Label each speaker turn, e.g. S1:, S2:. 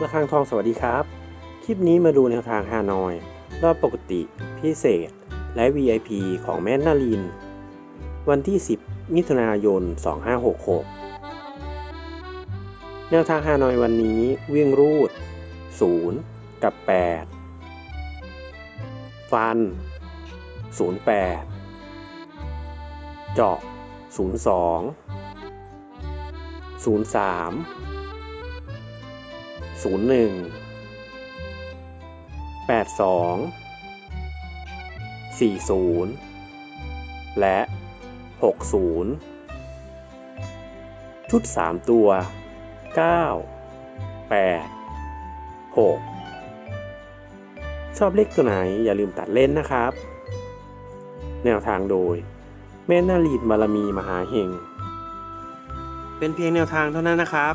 S1: ระฆังทองสวัสดีครับ คลิปนี้มาดูแนวทางฮานอย รอบปกติ พิเศษ และ VIP ของแม่นาลิน วันที่ 10 มิถุนายน 2566 แนวทางฮานอยวันนี้วิ่งรูด 0 กับ 8 ฟัน 08 เจาะ 02 03 ศูนย์หนึ่งแปดสองสี่ศูนย์และหกศูนย์ชุดสามตัวเก้าแปดหกชอบเลขตัวไหนอย่าลืมตัดเล่นนะครับ แนวทางโดย แม่นาลีดบารมีมหาเฮงเป็นเพียงแนวทางเท่านั้นนะครับ